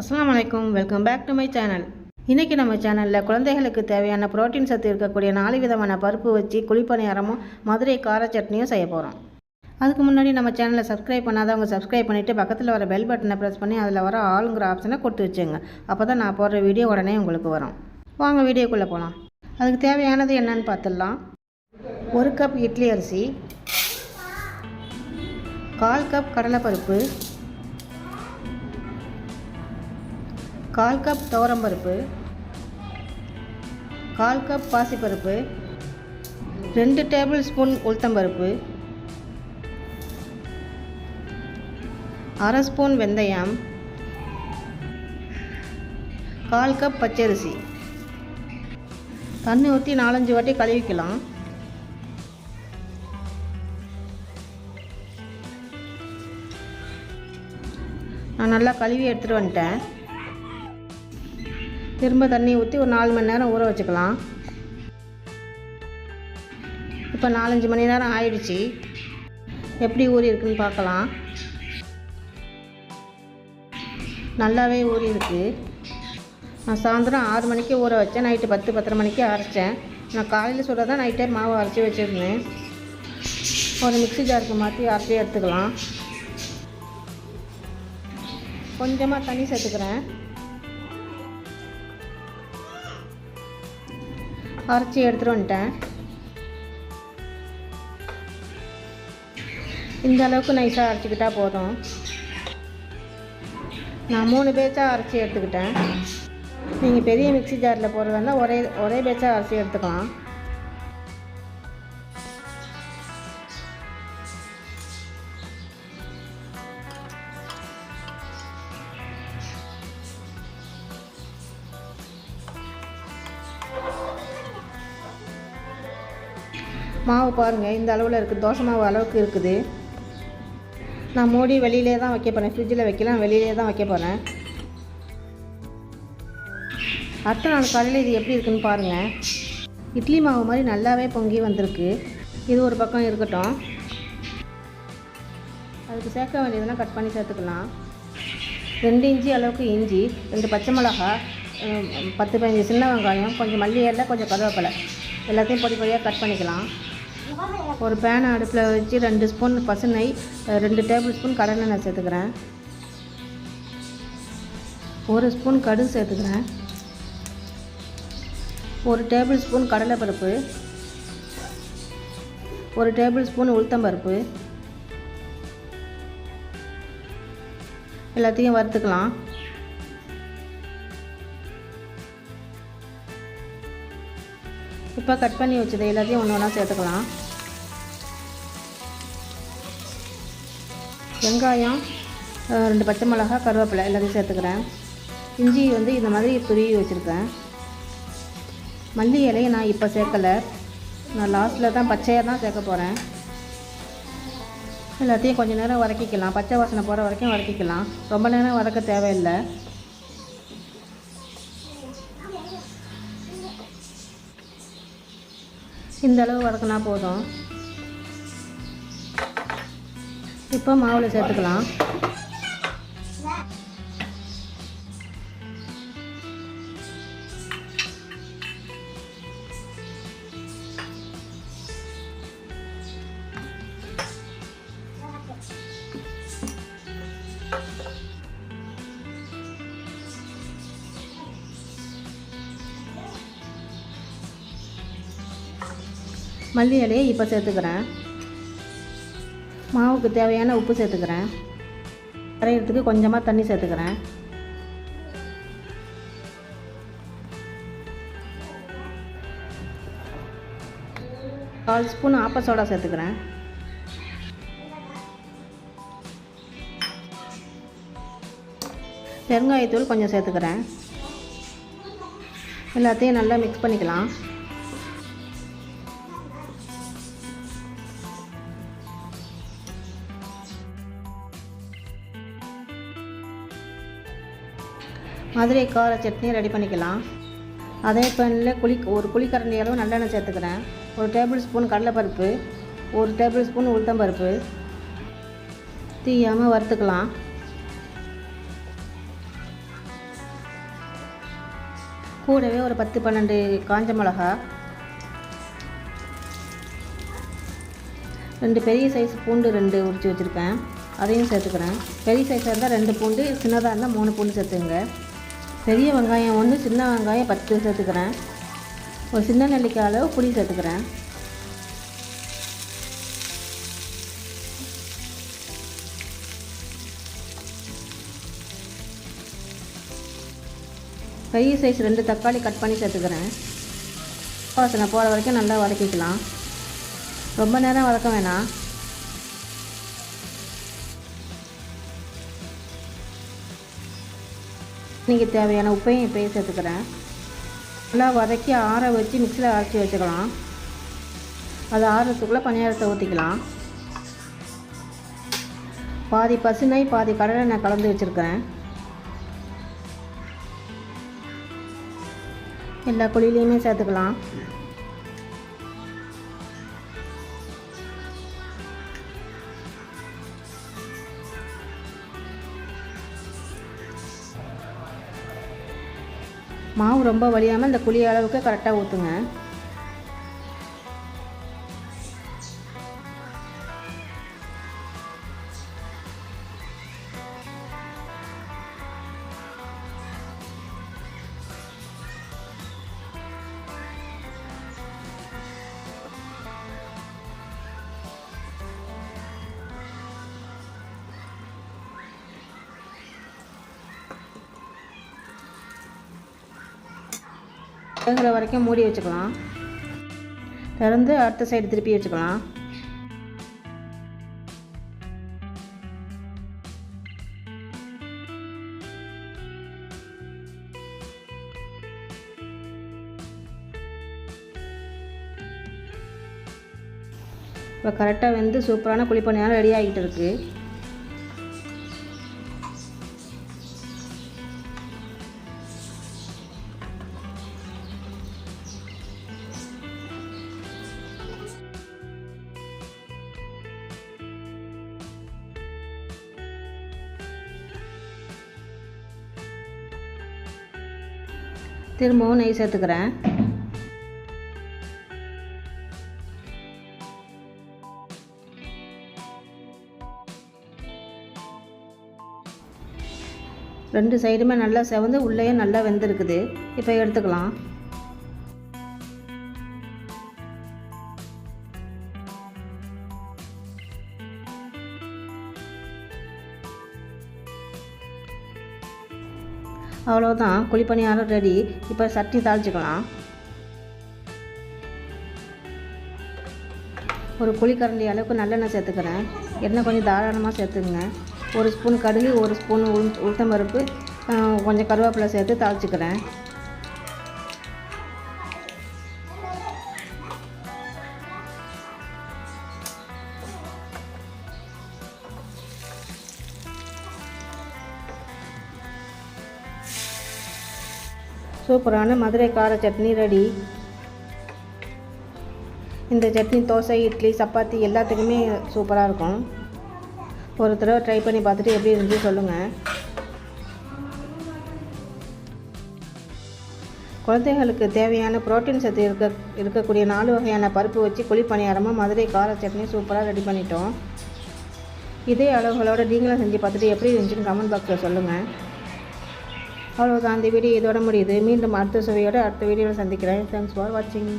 அஸ்லாம் வலைக்கம் welcome back to my channel இன்றைக்கி நம்ம சேனலில் குழந்தைகளுக்கு தேவையான புரோட்டீன் சத்து இருக்கக்கூடிய நாலு விதமான பருப்பு வச்சு குழிப்பணியாரமும் மதுரை கார சட்னியும் செய்ய போகிறோம் அதுக்கு முன்னாடி நம்ம சேனலை சப்ஸ்கிரைப் பண்ணாதவங்க சப்ஸ்கிரைப் பண்ணிவிட்டு பக்கத்தில் வர பெல் பட்டனை ப்ரெஸ் பண்ணி அதில் வர ஆளுங்கிற ஆப்ஷனை கொடுத்து வச்சுங்க. அப்போ தான் நான் போடுற வீடியோ உடனே உங்களுக்கு வரும். வாங்க வீடியோக்குள்ளே போகலாம் அதுக்கு தேவையானது என்னன்னு பார்த்துடலாம் ஒரு கப் இட்லி அரிசி கால் கப் கடலைப்பருப்பு கால் கப் துவரம்பருப்பு கால் கப் பாசிப்பருப்பு ரெண்டு டேபிள் ஸ்பூன் உளுத்தம்பருப்பு அரை ஸ்பூன் வெந்தயம் கால் கப் பச்சரிசி. தண்ணி ஊற்றி நாலஞ்சு வாட்டி கழுவிக்கலாம். நான் நல்லா கழுவி எடுத்துகிட்டு வந்துட்டேன். திரும்ப தண்ணி ஊற்றி ஒரு நாலு மணி நேரம் ஊற வச்சுக்கலாம். இப்போ நாலஞ்சு மணி நேரம் ஆயிடுச்சு. எப்படி ஊறி இருக்குன்னு பார்க்கலாம். நல்லாவே ஊறி இருக்கு. நான் சாயந்தரம் ஆறு மணிக்கு ஊற வச்சேன். நைட்டு பத்து பத்தரை மணிக்கு அரைச்சேன். நான் காலையில் சுட தான் நைட்டே மாவு அரைச்சி வச்சுருந்தேன். ஒரு மிக்ஸி ஜாருக்கு மாற்றி அரைச்சி எடுத்துக்கலாம். கொஞ்சமாக தண்ணி சேர்த்துக்கிறேன். அரைச்சி எடுத்துகிட்டு வந்துட்டேன். இந்த அளவுக்கு நைஸாக அரைச்சிக்கிட்டா போதும். நான் மூணு பேச்சாக அரைச்சி எடுத்துக்கிட்டேன். நீங்கள் பெரிய மிக்சி ஜாரில் போடுறதா இருந்தால் ஒரே ஒரே பேச்சாக அரைச்சி எடுத்துக்கலாம். மாவு பாருங்கள் இந்த அளவில் இருக்குது தோசை மாவு அளவுக்கு இருக்குது. நான் மூடி வெளியிலே தான் வைக்க போகிறேன் ஃப்ரிட்ஜில் வைக்கலாம் வெளியிலே தான் வைக்க போகிறேன் அடுத்த நாள் காலையில் இது எப்படி இருக்குன்னு பாருங்கள் இட்லி மாவு மாதிரி நல்லாவே பொங்கி வந்திருக்கு. இது ஒரு பக்கம் இருக்கட்டும். அதுக்கு சேர்க்க வேண்டியதெல்லாம் கட் பண்ணி சேர்த்துக்கலாம். ரெண்டு இஞ்சி அளவுக்கு இஞ்சி ரெண்டு பச்சை மிளகா பத்து பதினஞ்சு சின்ன வெங்காயம் கொஞ்சம் மல்லி இலை கொஞ்சம் கருவேப்பிலை. எல்லாத்தையும் பொடி பொடியாக கட் பண்ணிக்கலாம். ஒரு பேனை அடுப்பில் வச்சு ரெண்டு ஸ்பூன் பசுனை ரெண்டு டேபிள் ஸ்பூன் கடலெண்ணெய் சேர்த்துக்கிறேன். ஒரு ஸ்பூன் கடுகு சேர்த்துக்கிறேன். ஒரு டேபிள் ஸ்பூன் கடலைப்பருப்பு. ஒரு டேபிள் ஸ்பூன் உளுத்தம்பருப்பு. எல்லாத்தையும் வறுத்துக்கலாம். இப்போ கட் பண்ணி வச்சது எல்லாத்தையும் ஒன்று ஒன்றா சேர்த்துக்கலாம். வெங்காயம் ரெண்டு பச்சை மிளகா கருவேப்பிலை எல்லாத்தையும் சேர்த்துக்கிறேன். இஞ்சி வந்து இந்த மாதிரி துருவி வச்சுருக்கேன். மல்லி இலையை நான் இப்போ சேர்க்கலை. நான் லாஸ்ட்டில் தான் பச்சையாக தான் சேர்க்க போகிறேன் எல்லாத்தையும் கொஞ்சம் நேரம் வதக்கிக்கலாம். பச்சை வாசனை போகிற வரைக்கும் வதக்கிக்கலாம். ரொம்ப நேரம் வதக்க தேவையில்லை. இந்த அளவு வதக்கினா போதும். இப்போ மாவில் சேர்த்துக்கலாம். மல்லி இலையை இப்போ சேர்த்துக்கிறேன். மாவுக்கு தேவையான உப்பு சேர்த்துக்கிறேன். கரையிறதுக்கு கொஞ்சமாக தண்ணி சேர்த்துக்கிறேன். கால் ஸ்பூன் ஆப்ப சோடா சேர்த்துக்கிறேன். பெருங்காயத்தூள் கொஞ்சம் சேர்த்துக்கிறேன். எல்லாத்தையும் நல்லா மிக்ஸ் பண்ணிக்கலாம். மதுரை கார சட்னி ரெடி பண்ணிக்கலாம். அதே பேனில் குழி ஒரு குழிக்கரண்டி அளவு நல்லெண்ணெய் சேர்த்துக்கிறேன். ஒரு டேபிள் ஸ்பூன் கடலைப்பருப்பு ஒரு டேபிள் ஸ்பூன் உளுத்தம்பருப்பு தீயாமல் வறுத்துக்கலாம். கூடவே ஒரு பத்து பன்னெண்டு காஞ்ச மிளகா. ரெண்டு பெரிய சைஸ் பூண்டு ரெண்டு உரித்து வச்சுருக்கேன். அதையும் சேர்த்துக்கிறேன். பெரிய சைஸாக இருந்தால் ரெண்டு பூண்டு சின்னதாக இருந்தால் மூணு பூண்டு சேர்த்துங்க பெரிய வெங்காயம் ஒன்று சின்ன வெங்காயம் பத்து சேர்த்துக்கிறேன். ஒரு சின்ன நெல்லிக்காய் அளவு புளி சேர்த்துக்கிறேன். பெரிய சைஸ் ரெண்டு தக்காளி கட் பண்ணி சேர்த்துக்கிறேன். வாசனை போகிற வரைக்கும் நல்லா வதக்கிக்கலாம். ரொம்ப நேரம் வதக்க வேணாம். நீங்கள் தேவையான உப்பையும் இப்போயே சேர்த்துக்கிறேன். நல்லா வதக்கி ஆற வச்சு மிக்சியில் அரைச்சி வச்சுக்கலாம். அது ஆறுறதுக்குள்ளே பணியாரத்தை ஊற்றிக்கலாம் பாதி பசுனை பாதி கடலை நான் கலந்து வச்சுருக்கிறேன். எல்லா குழியிலையுமே சேர்த்துக்கலாம். மாவு ரொம்ப வலியாமல் இந்த குழி அளவுக்கு கரெக்டாக ஊற்றுங்க வேகிற வரைக்கும் மூடி வச்சுக்கலாம். திறந்து அடுத்த சைடு திருப்பி வச்சுக்கலாம். இப்போ கரெக்டாக வெந்து சூப்பரான குழிப்பணியாரம் ரெடி ஆகிட்டு இருக்குது திரும்பவும் நெய் சேர்த்துக்கிறேன். ரெண்டு சைடுமே நல்லா செவந்து உள்ளேயும் நல்லா வெந்திருக்குது. இப்போ எடுத்துக்கலாம். அவ்வளோதான் குழிப்பணியாரம் ரெடி இப்போ சட்னி தாளிச்சுக்கலாம். ஒரு குழிக்கரண்டி அளவுக்கு நல்லெண்ணெய் சேர்த்துக்கிறேன். எண்ணெய் கொஞ்சம் தாராளமாக சேர்த்துக்குங்க ஒரு ஸ்பூன் கடுகு ஒரு ஸ்பூன் உளுந் உளுத்தம் பருப்பு கொஞ்சம் கருவேப்பிலை சேர்த்து தாளிச்சுக்கிறேன். சூப்பரான மதுரை கார சட்னி ரெடி. இந்த சட்னி தோசை இட்லி சப்பாத்தி எல்லாத்துக்குமே சூப்பராக இருக்கும். ஒரு தடவை ட்ரை பண்ணி பார்த்துட்டு எப்படி இருந்து சொல்லுங்கள் குழந்தைகளுக்கு தேவையான புரோட்டீன் சத்து இருக்க இருக்கக்கூடிய நாலு வகையான பருப்பு வச்சு குழிப்பணியாரமாக மதுரை கார சட்னி சூப்பராக ரெடி பண்ணிட்டோம். இதே அளவுகளோட நீங்களும் செஞ்சு பார்த்துட்டு எப்படி இருந்துச்சுன்னு கமெண்ட் பாக்ஸில் சொல்லுங்கள் அவ்வளோதான் அந்த வீடியோ இதோட முடியுது. மீண்டும் அடுத்த சுவையோடு அடுத்த வீடியோவில் சந்திக்கிறேன். தேங்க்ஸ் ஃபார் வாட்சிங்